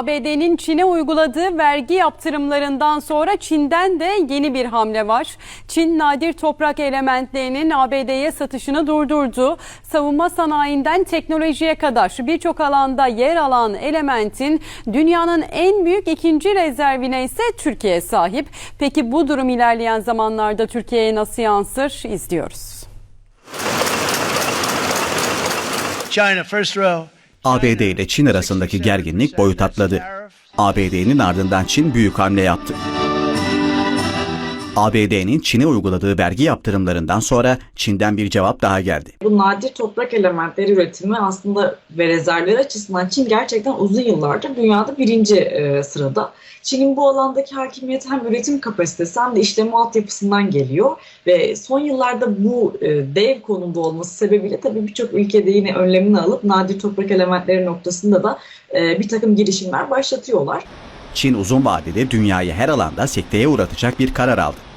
ABD'nin Çin'e uyguladığı vergi yaptırımlarından sonra Çin'den de yeni bir hamle var. Çin nadir toprak elementlerinin ABD'ye satışını durdurdu. Savunma sanayinden teknolojiye kadar birçok alanda yer alan elementin dünyanın en büyük ikinci rezervine ise Türkiye sahip. Peki bu durum ilerleyen zamanlarda Türkiye'ye nasıl yansır? İzliyoruz. China, first row. ABD ile Çin arasındaki gerginlik boyut atladı. ABD'nin ardından Çin büyük hamle yaptı. ABD'nin Çin'e uyguladığı vergi yaptırımlarından sonra Çin'den bir cevap daha geldi. Bu nadir toprak elementleri üretimi aslında ve rezervleri açısından Çin gerçekten uzun yıllardır dünyada birinci e, sırada. Çin'in bu alandaki hakimiyeti hem üretim kapasitesi hem de işleme altyapısından geliyor ve son yıllarda bu e, dev konumda olması sebebiyle tabii birçok ülkede yine önlemini alıp nadir toprak elementleri noktasında da e, bir takım girişimler başlatıyorlar. Çin uzun vadede dünyayı her alanda sekteye uğratacak bir karar aldı.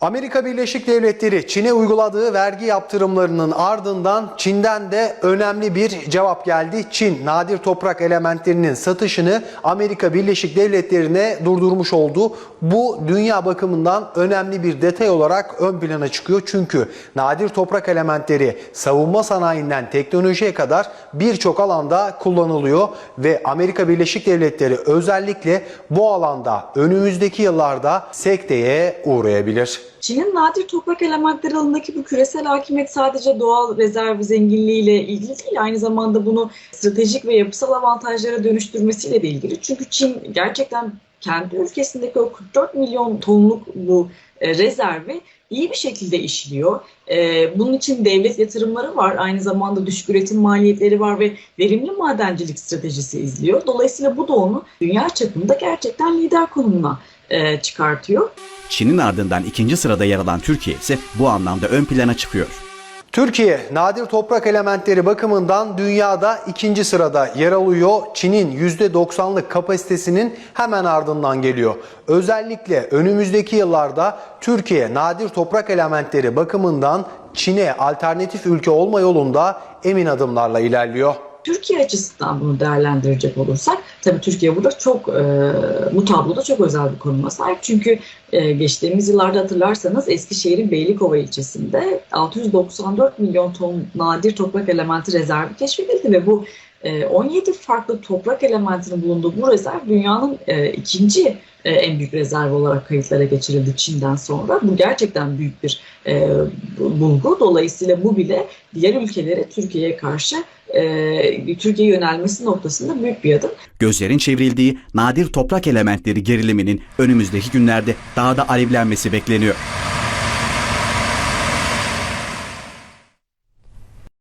Amerika Birleşik Devletleri Çin'e uyguladığı vergi yaptırımlarının ardından Çin'den de önemli bir cevap geldi. Çin nadir toprak elementlerinin satışını Amerika Birleşik Devletleri'ne durdurmuş oldu. Bu dünya bakımından önemli bir detay olarak ön plana çıkıyor. Çünkü nadir toprak elementleri savunma sanayinden teknolojiye kadar birçok alanda kullanılıyor ve Amerika Birleşik Devletleri özellikle bu alanda önümüzdeki yıllarda sekteye uğrayabilir. Çin'in nadir toprak elementleri alanındaki bu küresel hakimiyet sadece doğal rezerv zenginliğiyle ilgili değil, aynı zamanda bunu stratejik ve yapısal avantajlara dönüştürmesiyle de ilgili. Çünkü Çin gerçekten kendi ülkesindeki o 44 milyon tonluk bu e, rezervi iyi bir şekilde işliyor. E, bunun için devlet yatırımları var, aynı zamanda düşük üretim maliyetleri var ve verimli madencilik stratejisi izliyor. Dolayısıyla bu da onu dünya çapında gerçekten lider konumuna e, çıkartıyor. Çin'in ardından ikinci sırada yer alan Türkiye ise bu anlamda ön plana çıkıyor. Türkiye nadir toprak elementleri bakımından dünyada ikinci sırada yer alıyor. Çin'in %90'lık kapasitesinin hemen ardından geliyor. Özellikle önümüzdeki yıllarda Türkiye nadir toprak elementleri bakımından Çin'e alternatif ülke olma yolunda emin adımlarla ilerliyor. Türkiye açısından bunu değerlendirecek olursak tabii Türkiye burada çok e, bu tabloda çok özel bir konuma sahip. Çünkü e, geçtiğimiz yıllarda hatırlarsanız Eskişehir'in Beylikova ilçesinde 694 milyon ton nadir toprak elementi rezervi keşfedildi ve bu e, 17 farklı toprak elementinin bulunduğu bu rezerv dünyanın e, ikinci e, en büyük rezerv olarak kayıtlara geçirildi Çin'den sonra. Bu gerçekten büyük bir e, bulgu. Dolayısıyla bu bile diğer ülkelere Türkiye'ye karşı e, Türkiye yönelmesi noktasında büyük bir adım. Gözlerin çevrildiği nadir toprak elementleri geriliminin önümüzdeki günlerde daha da alevlenmesi bekleniyor.